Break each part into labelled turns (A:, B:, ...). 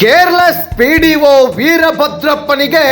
A: Careless PDO ವೀರಭದ್ರಪ್ಪನಿಗೆ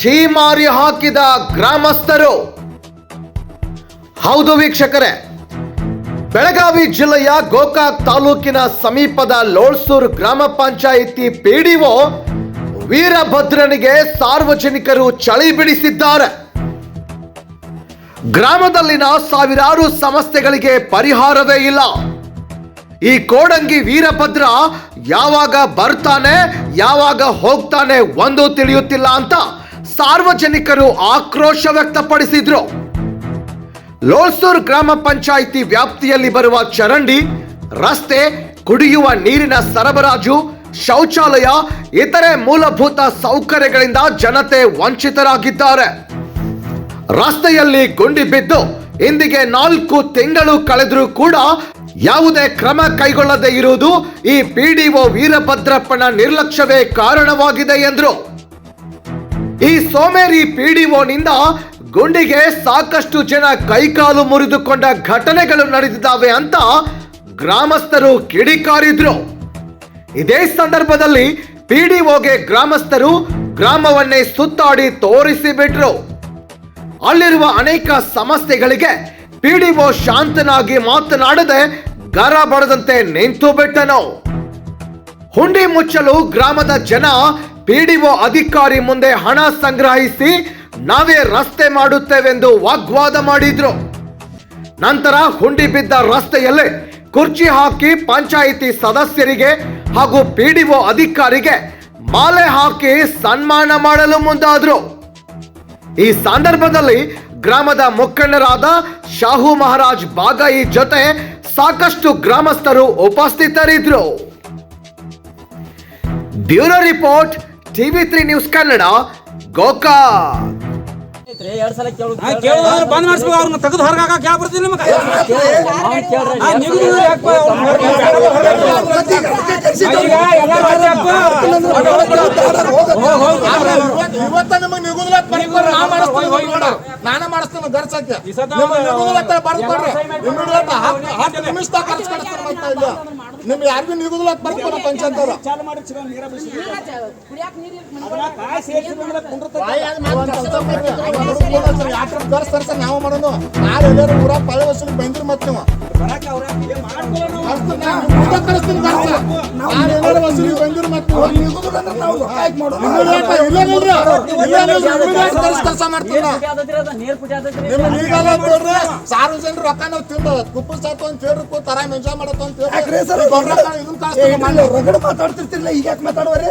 A: ಛೀಮಾರಿ ಹಾಕಿದ ಗ್ರಾಮಸ್ಥರು. ಹೌದು ವೀಕ್ಷಕರೇ, ಬೆಳಗಾವಿ ಜಿಲ್ಲೆಯ ಗೋಕಾಕ್ ತಾಲೂಕಿನ ಸಮೀಪದ ಲೋಳ್ಸೂರ್ ಗ್ರಾಮ ಪಂಚಾಯಿತಿ ಪಿಡಿಒ ವೀರಭದ್ರನಿಗೆ ಸಾರ್ವಜನಿಕರು ಚಳಿ ಬಿಡಿಸಿದ್ದಾರೆ. ಗ್ರಾಮದಲ್ಲಿನ ಸಾವಿರಾರು ಸಮಸ್ಯೆಗಳಿಗೆ ಪರಿಹಾರವೇ ಇಲ್ಲ. ಈ ಕೋಡಂಗಿ ವೀರಭದ್ರ ಯಾವಾಗ ಬರ್ತಾನೆ, ಯಾವಾಗ ಹೋಗ್ತಾನೆ ಒಂದು ತಿಳಿಯುತ್ತಿಲ್ಲ ಅಂತ ಸಾರ್ವಜನಿಕರು ಆಕ್ರೋಶ ವ್ಯಕ್ತಪಡಿಸಿದ್ರು. ಲೋಳ್ಸೂರ್ ಗ್ರಾಮ ಪಂಚಾಯಿತಿ ವ್ಯಾಪ್ತಿಯಲ್ಲಿ ಬರುವ ಚರಂಡಿ ರಸ್ತೆ ಕುಡಿಯುವ ನೀರಿನ ಸರಬರಾಜು ಶೌಚಾಲಯ, ಇತರೆ ಮೂಲಭೂತ ಸೌಕರ್ಯಗಳಿಂದ ಜನತೆ ವಂಚಿತರಾಗಿದ್ದಾರೆ. ರಸ್ತೆಯಲ್ಲಿ ಗುಂಡಿ ಬಿದ್ದು ಇಂದಿಗೆ ನಾಲ್ಕು ತಿಂಗಳು ಕಳೆದರೂ ಕೂಡ ಯಾವುದೇ ಕ್ರಮ ಕೈಗೊಳ್ಳದೆ ಇರುವುದು ಈ ಪಿಡಿಒ ವೀರಭದ್ರಪ್ಪನ ನಿರ್ಲಕ್ಷ್ಯವೇ ಕಾರಣವಾಗಿದೆ ಎಂದರು. ಈ ಸೋಮೇರಿ ಪಿಡಿಒನಿಂದ ಗುಂಡಿಗೆ ಸಾಕಷ್ಟು ಜನ ಕೈಕಾಲು ಮುರಿದುಕೊಂಡ ಘಟನೆಗಳು ನಡೆದಿದ್ದಾವೆ ಅಂತ ಗ್ರಾಮಸ್ಥರು ಕಿಡಿಕಾರಿದ್ರು. ಇದೇ ಸಂದರ್ಭದಲ್ಲಿ ಪಿಡಿಒಗೆ ಗ್ರಾಮಸ್ಥರು ಗ್ರಾಮವನ್ನೇ ಸುತ್ತಾಡಿ ತೋರಿಸಿ ಬಿಟ್ರು ಅಲ್ಲಿರುವ ಅನೇಕ ಸಮಸ್ಯೆಗಳಿಗೆ ಪಿಡಿಒ ಶಾಂತನಾಗಿ ಮಾತನಾಡದೆ ಗರ ಬಡದಂತೆ ನಿಂತು ಬಿಟ್ಟನು. ಹುಂಡಿ ಮುಚ್ಚಲು ಗ್ರಾಮದ ಜನ ಪಿಡಿಒ ಅಧಿಕಾರಿ ಮುಂದೆ ಹಣ ಸಂಗ್ರಹಿಸಿ ನಾವೇ ರಸ್ತೆ ಮಾಡುತ್ತೇವೆಂದು ವಾಗ್ವಾದ ಮಾಡಿದ್ರು. ನಂತರ ಹುಂಡಿ ಬಿದ್ದ ರಸ್ತೆಯಲ್ಲಿ ಕುರ್ಚಿ ಹಾಕಿ ಪಂಚಾಯಿತಿ ಸದಸ್ಯರಿಗೆ ಹಾಗೂ ಪಿಡಿಒ ಅಧಿಕಾರಿಗೆ ಮಾಲೆ ಹಾಕಿ ಸನ್ಮಾನ ಮಾಡಲು ಮುಂದಾದರು. ಈ ಸಂದರ್ಭದಲ್ಲಿ ಗ್ರಾಮದ ಮುಖಂಡರಾದ ಶಾಹು ಮಹಾರಾಜ್ ಬಾಗಾಯಿ ಜೊತೆ ಸಾಕಷ್ಟು ಗ್ರಾಮಸ್ಥರು ಉಪಸ್ಥಿತರಿದ್ರು. Bureau report TV three news Kannada ಗೋಕಾ
B: ಬಂದ್ ಮಾಡಿಸ್ಬೇಕು ಅವ್ರನ್ನ ತೆಗೆದು ಹೊರಗೆ ಹಾಕಕ್ ಯಾವ ಬರ್ತೀನಿ ನಿಮಗೆ.
C: ಇವತ್ತ ನಿಮಗೆ ನಿಗುದಿಲ್ಲ ನಾನೇ ಮಾಡಿಸ್ತೇನೆ
B: ಗರ್ಸಕ್ಕೆ
C: ನಿಮ್ಗೆ ನಿಗುದಿಲ್ಲ ಇಮಿಡಿಯೇಟ್ ಹತ್ತು ನಿಮಿಷದಾಗ ಖರ್ಚು ಕಳಿಸ್ತೀನಿ ಇಲ್ಲ ನಿಮ್ಗೆ ಯಾರಿಗೂ ನಿಗುದಿಲ್ಲ ಬರ್ತಾರ ಪಂಚಾಯತ್ ಅವರು?
B: ಚಾಲು ಮಾಡಿ ನೀರ ಬಿಸಿ.
C: ತರ್ಸ ನಾವು ಮಾಡೋನು ನಾಳೆ ಎಲ್ಲರೂ ಊರಾಗ ಪಳೆ ವಸೂಲಿ ಬಂದ್ರಿ ಮತ್ತೆ ನಾವು. ಕಳಿಸ್ತೀನಿ ಸಾರ್ವಜನಿಕರು ರೊಕ್ಕ ನಾವು ತಿಂದ ಕುಪ್ಪು ತಿಂದು ಅಂತ ಹೇಳ್ರಿ ಕೂತ್ ಆರಾಮ್ ಎಂಜಾಯ್ ಮಾಡತ್ತ ಅಂತ ಹೇಳ್ರಿ. ದೊಡ್ಡ ರೊಕ್ಕ ಇದನ್ನ
D: ಮಾತಾಡ್ತಿರ್ತಿರ್ಲಿಲ್ಲ ಈಗ ಯಾಕೆ ಮಾತಾಡುವರೆ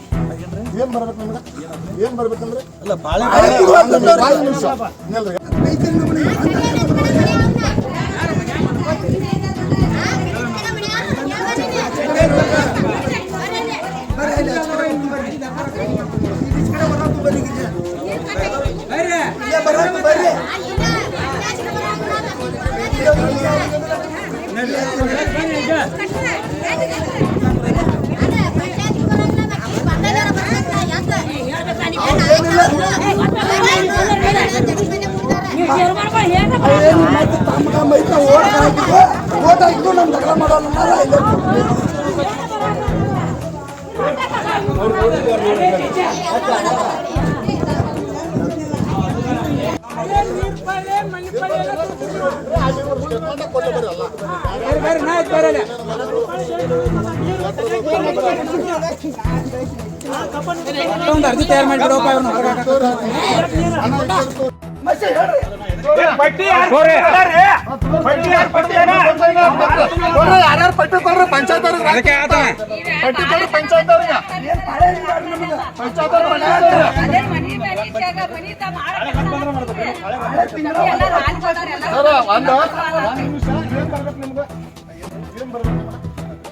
D: ಏನ್
C: ಬರ್ಬೇಕು ನಿಮ್ಗ? ಏನ್ ಬರ್ಬೇಕಂದ್ರೆ
D: ಪಾಳೆ ಕೊಡುವಂತದ್ದು
C: ಒಂದ್ ನಿಮಿಷ
D: ಮತ್ತೆ ತಮ್ಮ ಮೈತ ಓಟ್ ಹಾಕಿದ್ದು ಓಟ್ ಹಾಕಿದ್ದು ನಮ್ ತಗಲ ಮಾಡೋಲ್ಲ ಇಲ್ಲಿ.
B: ಬೇರೆ ನಾ ಬರಲ್ಲ ಬೇರೆ. ಒಂದು ಅರ್ಜಿ ತಯಾರು ಮಾಡಿಬಿಡೋಪ್ಪ
C: ಇವನು ಪಟ್ಟಿ ಪಂಚಾಯತ್ ಪಟ್ಟಿ ಪಂಚಾಯತ್ ಒಂದು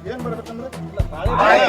C: ಏನ್ ಬರ್ಬೇಕಂದ್ರೆ? ಇಲ್ಲ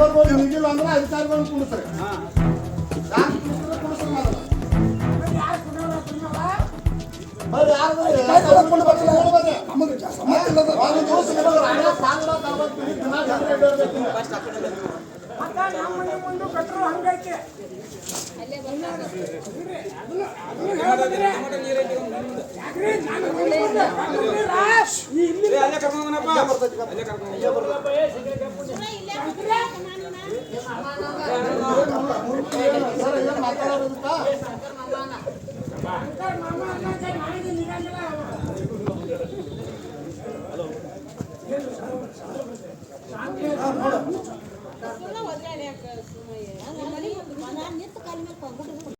C: ಅಂದ್ರೆ ಅಧಿಕಾರಿಗಳನ್ನು ಕೂಡಿಸ್ತಾರೆ
B: ಇಲ್ಲಿ ಅಲ್ಲೇ
E: मामा